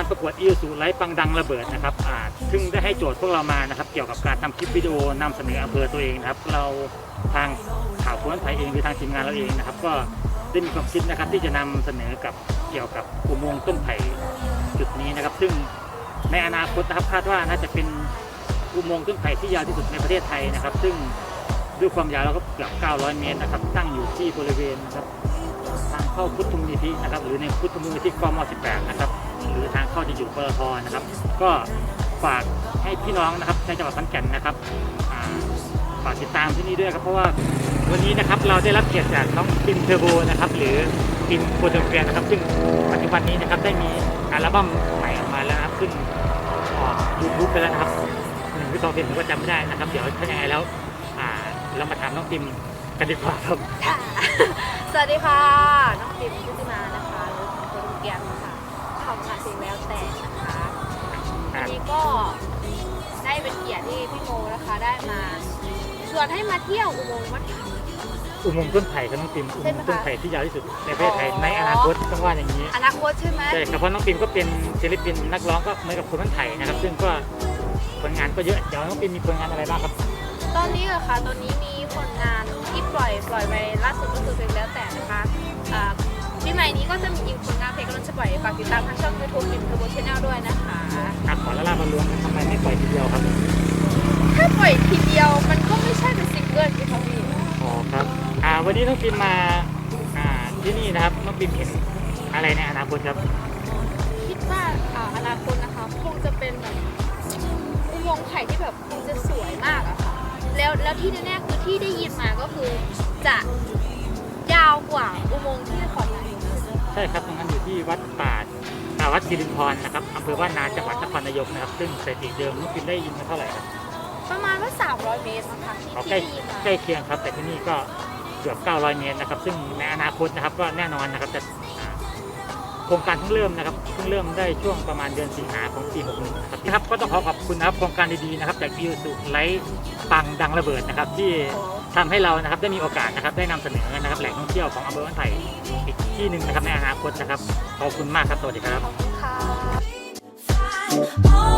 การประกวดอิวสูไลฟ์ปังดังระเบิดนะครับอ่าซึ่งได้ให้โจทย์พวกเรามานะครับ เกี่ยวกับการทำคลิปวิดีโอนำเสนออำเภอตัวเองนะครับ เราทางข่าวพ้นไทยเองหรือทางทีมงานเราเองนะครับ ก็ได้มีความคิดนะครับที่จะนำเสนอกับเกี่ยวกับอุโมงค์ต้นไผ่จุดนี้นะครับ ซึ่งในอนาคตนะครับคาดว่าน่าจะเป็นอุโมงค์ต้นไผ่ที่ยาวที่สุดในประเทศไทยนะครับ ซึ่งด้วยความยาวแล้วก็เกือบ 900 เมตรนะครับ ตั้งอยู่ที่บริเวณนะครับทางเข้าพุทธมูลนิธินะครับ หรือในพุทธมูลนิธิกม 18 นะครับ หรือทางเข้าที่อยู่ปตทนะครับ ก็ฝากให้พี่น้องนะครับในจังหวัดขอนแก่นนะครับฝากติดตามที่นี่ด้วยครับเพราะว่าวันนี้นะครับเราได้รับเกียรติจากน้องปินเทอร์โบนะครับหรือปินโปรเทเฟียนะครับ ซึ่งปัจจุบันนี้นะครับได้มีอัลบั้มใหม่ออกมาแล้วนะครับขึ้นออกยูทูบไปแล้วนะครับหนึ่งหรือสองเพลงผมก็จำไม่ได้นะครับ เดี๋ยวถ้ายังไงแล้วเรามาถามน้องปิมกันดีกว่าครับ สวัสดีค่ะ น้องปิมพุทธิมานะคะหรือคนเกียรติค่ะ ทำงานเพลงแล้วแต่นะคะอันนี้ก็ได้เป็นเกียรติที่พี่โมนะคะได้มาชวนให้มาเที่ยวอุโมงค์วัดเขาอุโมงค์ต้นไผ่ครับน้องปิมอุโมงค์ต้นไผ่ที่ยาวที่สุดในประเทศไทยอ๋อในอนาคตต้องว่าอย่างนี้อนาคตใช่ไหมใช่ครับเพราะน้องปิมก็เป็นศิลปินนักร้องก็เหมือนกับคนต้นไผ่นะครับ ซึ่งก็ผลงานก็เยอะเดี๋ยวน้องปิมมีผลงานอะไรบ้างครับ ตอนนี้เหรอคะตอนนี้มีผลงานที่ปล่อยปล่อยไปล่าสุดก็คือเพลงแล้วแต่นะคะอ่าปีใหม่นี้ก็จะมีอีกผลงานเพลง กำลังจะปล่อยฝากติดตามทางช่อง YouTube ปิมเทอร์โบชแนลด้วยนะคะอะขอละลาบอลลวงทำไมไม่ปล่อยทีเดียวครับถ้าปล่อยทีเดียวมันก็ไม่ใช่เป็นซิงเกิลที่เขามีอ๋อครับอ่าวันนี้น้องปิมมาอ่าที่นี่นะครับน้องปิมเห็นอะไรในอนาคตครับคิดว่าอ่าอนาคตนะคะคงจะเป็นแบบอุโมงค์ไผ่ที่แบบคงจะสวยมากอะค่ะแล้วแล้วที่แน่ๆคือที่ได้ยินมาก็คือจะยาวกว่าอุโมงค์ที่ของนายกใช่ครับตรงนั้นอยู่ ที่วัดป่าอ่าวัดสิรินทรนะครับอำเภอบ้านนาจังหวัดนครนายกนะครับ ซึ่งสถิติเดิมน้องปิมได้ยินมาเท่าไหร่ครับประมาณว่า 300 เมตรนะคะที่อ๋อที่ใกล้ได้ยินมาใกล้เคียงครับ แต่ที่นี่ก็เกือบ 900 เมตรนะครับ ซึ่งในอนาคตนะครับก็แน่นอนนะครับจะอ่าโครงการเพิ่งเริ่มนะครับเพิ่งเริ่มได้ช่วงประมาณเดือนสิงหาของปี61นะครับนะครับก็ต้องขอขอบคุณนะครับโครงการดีๆนะครับจากอิวสุไลท์ปังดังระเบิดนะครับที่ทำให้เรานะครับได้มีโอกาสนะครับได้นำเสนอนะครับแหล่งท่องเที่ยวของอำเภอบ้านไผ่อีก ที่หนึ่งนะครับในอนาคตนะครับ ขอบคุณมากครับ สวัสดีครับขอบคุณค่ะ